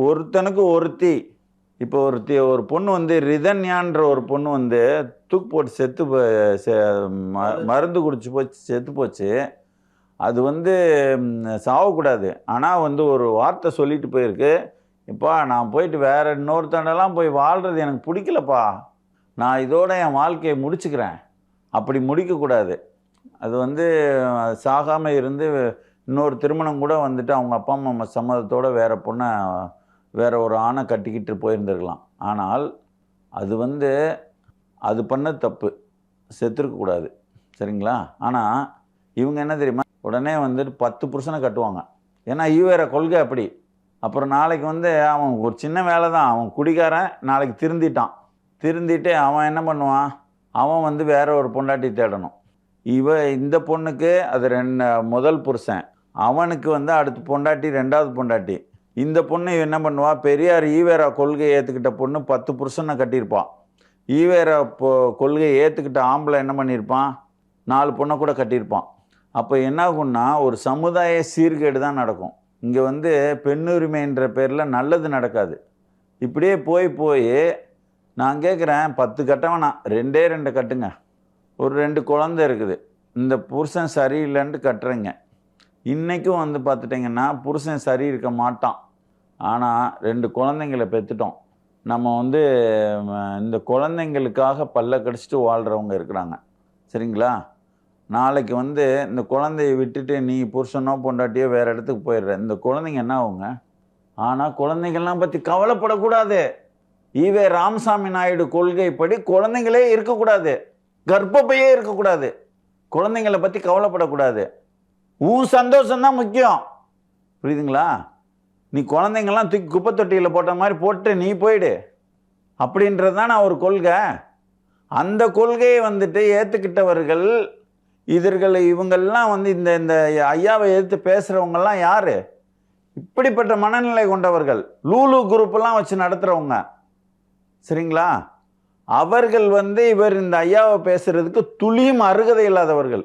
ஒருத்தனுக்கு ஒருத்தி. இப்போ ஒருத்தி ஒரு பொண்ணு வந்து ரிதன்யான்ற ஒரு பொண்ணு வந்து தூக்கு போட்டு செத்து செ- ம- மருந்து குடிச்சு போச்சு செத்து போச்சு. அது வந்து சாகக்கூடாது சாவக்கூடாது. ஆனால் வந்து ஒரு வார்த்தை சொல்லிட்டு போயிருக்கு. இப்போ நான் போயிட்டு வேற இன்னொருத்தனெல்லாம் போய் வாழ்கிறது எனக்கு பிடிக்கலப்பா. நான் இதோட என் வாழ்க்கையை முடிச்சுக்கிறேன். அப்படி முடிக்கக்கூடாது. அது வந்து சாகாமல் இருந்து இன்னொரு திருமணம் கூட வந்துட்டு அவங்க அப்பா அம்மா சம்மதத்தோடு வேறு பொண்ணை வேறு ஒரு ஆணை கட்டிக்கிட்டு போயிருந்திருக்கலாம். ஆனால் அது வந்து அது பண்ண தப்பு. செத்துருக்கக்கூடாது சரிங்களா? ஆனால் இவங்க என்ன தெரியுமா? உடனே வந்துட்டு பத்து புருஷனை கட்டுவாங்க. ஏன்னா ஈவேர கொள்கை அப்படி. அப்புறம் நாளைக்கு வந்து அவன் ஒரு சின்ன வேலை தான். அவன் குடிகாரன் நாளைக்கு திருந்திட்டான். திருந்திட்டு அவன் என்ன பண்ணுவான்? அவன் வந்து வேற ஒரு பொண்டாட்டி தேடணும். இவ இந்த பொண்ணுக்கு அது ரெண்டு முதல் புருஷன். அவனுக்கு வந்து அடுத்த பொண்டாட்டி ரெண்டாவது பொண்டாட்டி. இந்த பொண்ணு என்ன பண்ணுவா? பெரியார் ஈவேரா கொள்கையை ஏற்றுக்கிட்ட பொண்ணு பத்து புருஷனை கட்டியிருப்பான் ஈவேரா இப்போ கொள்கையை ஏற்றுக்கிட்ட ஆம்பளை என்ன பண்ணியிருப்பான்? நாலு பொண்ணை கூட கட்டியிருப்பான். அப்போ என்னாகும்னா ஒரு சமுதாய சீர்கேடு தான் நடக்கும். இங்கே வந்து பெண்ணுரிமைன்ற பேரில் நல்லது நடக்காது. இப்படியே போய் போய் நான் கேட்குறேன் பத்து கட்ட வேணாம் ரெண்டே ரெண்டு கட்டுங்க. ஒரு ரெண்டு குழந்தை இருக்குது. இந்த புருஷன் சரியில்லைன்ட்டு கட்டுறேங்க. இன்றைக்கும் வந்து பார்த்துட்டிங்கன்னா புருஷன் சரி இருக்க மாட்டான். ஆனால் ரெண்டு குழந்தைங்களை பெற்றுட்டோம் நம்ம வந்து இந்த குழந்தைங்களுக்காக பல்ல கடிச்சிட்டு வாழ்கிறவங்க இருக்கிறாங்க. சரிங்களா? நாளைக்கு வந்து இந்த குழந்தைய விட்டுட்டு நீ புருஷனோ பொண்டாட்டியோ வேறு இடத்துக்கு போயிடுற. இந்த குழந்தைங்க என்ன ஆகுங்க? ஆனால் குழந்தைங்கள்லாம் பற்றி கவலைப்படக்கூடாது. ஈவே ராமசாமி நாயுடு கொள்கைப்படி குழந்தைங்களே இருக்கக்கூடாது. கர்ப்பப்பையே இருக்கக்கூடாது. குழந்தைங்களை பற்றி கவலைப்படக்கூடாது. உன் சந்தோஷம்தான் முக்கியம். புரியுதுங்களா? நீ குழந்தைங்கள்லாம் தூக்கி குப்பை தொட்டியில் போட்ட மாதிரி போட்டு நீ போயிடு. அப்படின்றது தான் நான் ஒரு கொள்கை. அந்த கொள்கையை வந்துட்டு ஏற்றுக்கிட்டவர்கள் இதர்கள் இவங்கெல்லாம் வந்து இந்த இந்த ஐயாவை எதிர்த்து பேசுகிறவங்கெல்லாம் யார்? இப்படிப்பட்ட மனநிலை கொண்டவர்கள் லூலு குரூப்பெல்லாம் வச்சு நடத்துகிறவங்க சரிங்களா? அவர்கள் வந்து இவர் இந்த ஐயாவை பேசுறதுக்கு துளியும் அருகதை இல்லாதவர்கள்.